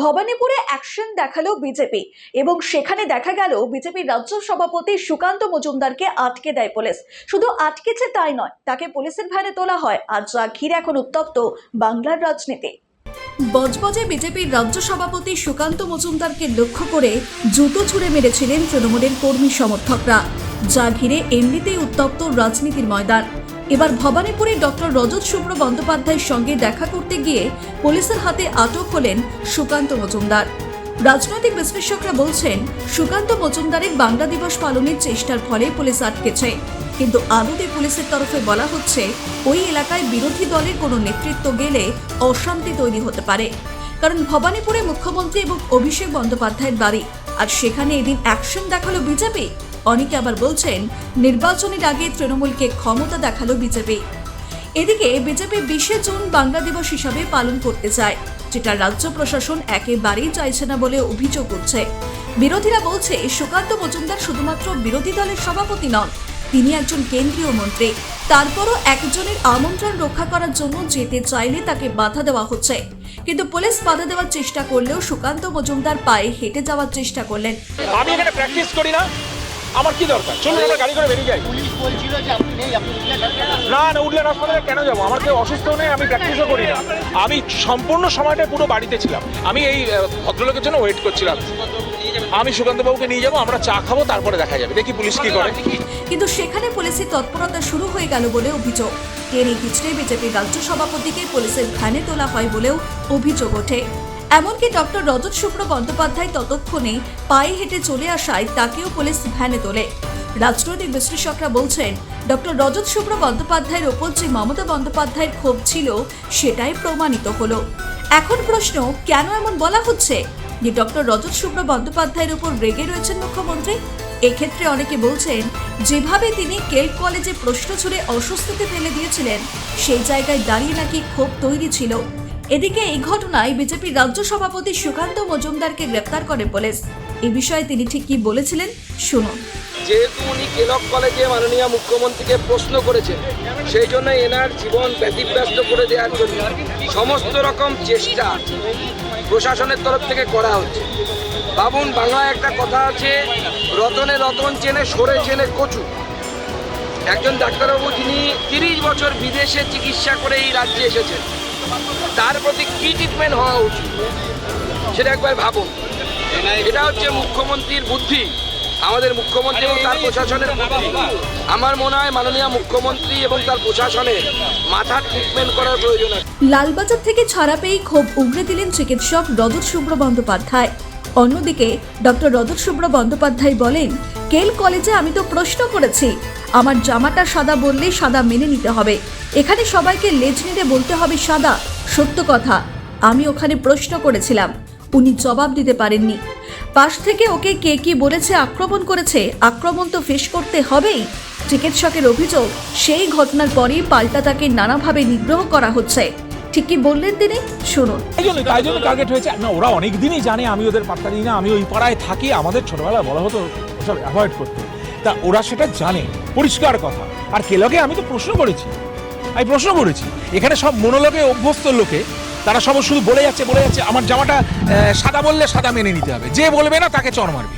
ভবানীপুরে action দেখাল BJP এবং সেখানে দেখা গেল বিজেপির রাজ্য সভাপতি সুকান্ত মজুমদারকে আটকে দেয় পুলিশ। শুধু আটকেছে তাই নয়, তাকে পুলিশের ভ্যানে তোলা হয়। আর যা ঘিরে এখন উত্তপ্ত বাংলার রাজনীতি। বজবজে বিজেপির রাজ্য সভাপতি সুকান্ত মজুমদারকে লক্ষ্য করে জুতো ছুড়ে মেরেছিলেন তৃণমূলের কর্মী সমর্থকরা। যা ঘিরে এমনিতেই উত্তপ্ত রাজনীতির ময়দান। এবার ভবানীপুরে ডক্টর রজত শুভ্র বন্দ্যোপাধ্যায়ের সঙ্গে দেখা করতে গিয়ে পুলিশের হাতে আটক হলেন সুকান্ত মজুমদার। রাজনৈতিক বিশ্লেষকরা বলছেন, সুকান্ত মজুমদারের বাংলা দিবস পালনের চেষ্টার ফলে পুলিশ আটকেছে। কিন্তু আদতে পুলিশের তরফে বলা হচ্ছে, ওই এলাকায় বিরোধী দলের কোনো নেতৃত্ব গেলে অশান্তি তৈরি হতে পারে। কারণ ভবানীপুরে মুখ্যমন্ত্রী এবং অভিষেক বন্দ্যোপাধ্যায়ের বাড়ি, আর সেখানে এদিন অ্যাকশন দেখাল বিজেপি। অনেকে আবার বলছেন, নির্বাচনের আগে তৃণমূলকে ক্ষমতা দেখাল বিজেপি। এদিকে বিজেপি বিশে জুন বাংলা দিবস হিসাবে পালন করতে চায়, যেটা রাজ্য প্রশাসন একেবারেই চাইছে না বলে অভিযোগ উঠছে। বিরোধীরা বলছে, সুকান্ত মজুমদার শুধুমাত্র বিরোধী দলের সভাপতি নন, তিনি একজন কেন্দ্রীয় মন্ত্রী। তারপরও একজনের আমন্ত্রণ রক্ষা করার জন্য যেতে চাইলে তাকে বাধা দেওয়া হচ্ছে। কিন্তু পুলিশ বাধা দেওয়ার চেষ্টা করলেও সুকান্ত মজুমদার পায়ে হেঁটে যাওয়ার চেষ্টা করলেন। আমি এখানে প্র্যাকটিস করি না। আমার কি দরকার? চলুন আমরা গাড়ি করে বেরিয়ে যাই। পুলিশ বলছিল যে আপনি নেই আপনি না না উঠলেন হাসপাতালে কেন যাব? আমার কেউ অসুস্থ নেই আমি প্র্যাকটিসও করি না। আমি সম্পূর্ণ সময়টা পুরো বাড়িতে ছিলাম। আমি এই ভদ্রলোকের জন্য ওয়েট করছিলাম। আমি সুকান্ত বাবুকে নিয়ে যাব আমরা চা খাব তারপরে দেখা যাবে। দেখি পুলিশ কি করে। কিন্তু সেখানে পুলিশের তৎপরতা শুরু হয়ে গেল বলে অভিযোগ। টেনে হিচড়ে বিজেপির রাজ্য সভাপতিকে পুলিশের ভ্যানে তোলা হয় বলেও অভিযোগ ওঠে। এমনকি ডক্টর রজত শুক্র বন্দ্যোপাধ্যায় ততক্ষণে পায়ে হেঁটে চলে আসায় তাকেও পুলিশ ভ্যানে তোলে। রাজনৈতিক বিশ্লেষকরা বলছেন, ডক্টর রজত শুক্র বন্দ্যোপাধ্যায়ের ওপর যে মমতা বন্দ্যোপাধ্যায়ের ক্ষোভ ছিল, সেটাই প্রমাণিত হলো। এখন প্রশ্ন, কেন এমন বলা হচ্ছে? যে ডক্টর রজত শুক্র বন্দ্যোপাধ্যায়ের উপর রেগে রয়েছেন মুখ্যমন্ত্রী? এক্ষেত্রে অনেকে বলছেন, যেভাবে তিনি কেল কলেজে প্রশ্ন ছুড়ে অস্বস্তিতে ফেলে দিয়েছিলেন, সেই জায়গায় দাঁড়িয়ে নাকি ক্ষোভ তৈরি ছিল। এদিকে এই ঘটনায় বিজেপির রাজ্য সভাপতি সুকান্ত মজুমদারকে গ্রেপ্তার করে পুলিশ। এ বিষয়ে তিনি ঠিক কি বলেছিলেন, শুনুন। যেহেতু উনি কেলক কলেজে মাননীয় মুখ্যমন্ত্রীকে প্রশ্ন করেছেন, সেই জন্য এনার জীবন ব্যতিব্যস্ত করে দেওয়ার জন্য সমস্ত রকম চেষ্টা প্রশাসনের তরফ থেকে করা হচ্ছে। বাবুন, বাংলায় একটা কথা আছে, রতনে রতন চেনে সরে চেনে কচু। একজন ডাক্তারবাবু, যিনি তিরিশ বছর বিদেশে চিকিৎসা করে এই রাজ্যে এসেছেন। তার প্রতি কী ট্রিটমেন্ট হওয়া উচিত? সেটা একবার ভাবুন। এটা হচ্ছে মুখ্যমন্ত্রীর বুদ্ধি। আমাদের মুখ্যমন্ত্রী এবং তার প্রশাসনের আমার মনে হয় মাননীয় মুখ্যমন্ত্রী এবং তার প্রশাসনের মাথার ট্রিটমেন্ট করার প্রয়োজন আছে। লালবাজার থেকে ছাড়া পেয়েই ক্ষোভ উগড়ে দিলেন চিকিৎসক রজত শুভ্র বন্দ্যোপাধ্যায়। অন্যদিকে ডক্টর রজত শুভ্র বন্দ্যোপাধ্যায় বলেন, কেল কলেজে আমি তো প্রশ্ন করেছি। আমার জামাটা সাদা বললে সাদা মেনে নিতে হবে। এখানে সবাইকে লেজ নেড়ে বলতে হবে সাদা। সত্য কথা, আমি ওখানে প্রশ্ন করেছিলাম। উনি জবাব দিতে পারেননি। পাশ থেকে ওকে কে কি বলেছে আক্রমণ করেছে, আক্রমণ তো ফেস করতে হবেই। চিকিৎসকের অভিযোগ, সেই ঘটনার পরই পাল্টা তাকে নানাভাবে নিগ্রহ করা হচ্ছে। ঠিক কি বললেন তিনি? শুনুন। তাই জন্য টার্গেট হয়েছে। না, ওরা অনেক দিনই জানে, আমি ওদের পাত্তা দিই না, আমি ওই পাড়ায় থাকি, আমাদের ছোটবেলায় বলা হতো ওসব অ্যাভয়েড করতে। তা ওরা সেটা জানে, পরিষ্কার কথা। আর কেলকে আমি তো প্রশ্ন করেছি। আমি প্রশ্ন করেছি, এখানে সব মনোলোকে অভ্যস্ত লোকে, তারা সব শুধু বলে যাচ্ছে বলে যাচ্ছে, আমার জামাটা সাদা বললে সাদা মেনে নিতে হবে। যে বলবে না, তাকে চর মারবে।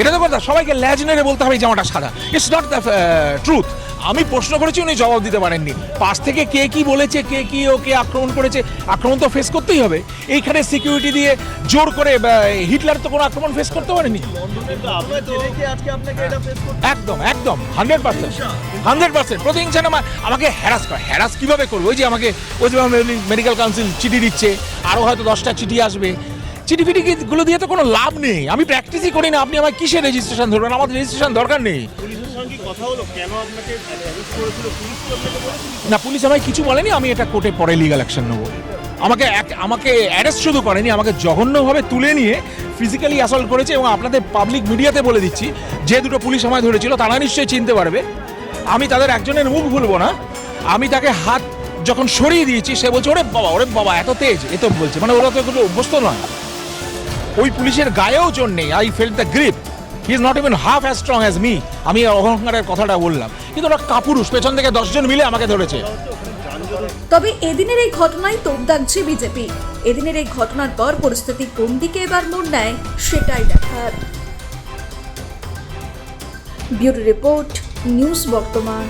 এটা তো কথা, সবাইকে ল্যাজ নেড়ে বলতে হবে জামাটা সাদা। ইটস নট দ্য ট্রুথ আমি প্রশ্ন করেছি, উনি জবাব দিতে পারেননি। পাশ থেকে কে কি বলেছে, কে কি ওকে আক্রমণ করেছে, আক্রমণ তো ফেস করতেই হবে। এইখানে সিকিউরিটি দিয়ে জোর করে হিটলার তো কোনো আক্রমণ ফেস করতে পারেনি। একদম একদম হান্ড্রেড পার্সেন্ট হান্ড্রেড পার্সেন্ট প্রতিহিংসা না আমাকে হ্যারাস করে হ্যারাস কীভাবে করব? ওই যে আমাকে, ওই যে মেডিকেল কাউন্সিল চিঠি দিচ্ছে আরও হয়তো দশটা চিঠি আসবে। চিঠি ফিটি গুলো দিয়ে তো কোনো লাভ নেই। আমি প্র্যাকটিসই করি না, আপনি আমার কিসে রেজিস্ট্রেশন ধরবেন? আমাদের রেজিস্ট্রেশন দরকার নেই। না, পুলিশ আমায় কিছু বলেনি, আমি এটা কোর্টে পরে লিগাল অ্যাকশন নেব। আমাকে আমাকে অ্যারেস্ট শুধু করেনি, আমাকে জঘন্যভাবে তুলে নিয়ে ফিজিক্যালি অ্যাসল্ট করেছে এবং আপনাদের পাবলিক মিডিয়াতে বলে দিচ্ছি, যে দুটো পুলিশ আমায় ধরেছিল, তারা নিশ্চয়ই চিনতে পারবে। আমি তাদের একজনের মুখ ভুলবো না, আমি তাকে হাত যখন সরিয়ে দিয়েছি, সে বলছে, ওরে বাবা ওরে বাবা, এত তেজ এ তো বলছে। মানে ওরা তো অভ্যস্ত নয়। ওই পুলিশের গায়েও জোর নেই, I felt the grip he is not even half as strong as me আমি অহংকারের কথাটা বললাম। কিন্তু ওরা কাপুরুষ, পেছন থেকে দশজন মিলে আমাকে ধরেছে। তবে এদিনের এই ঘটনায় তোপ দাগছে বিজেপি। এদিনের এই ঘটনার পর পরিস্থিতি কোন দিকে এবার মোড় নেয়, সেটাই দেখার। ব্যুরো রিপোর্ট, নিউজ বর্তমান।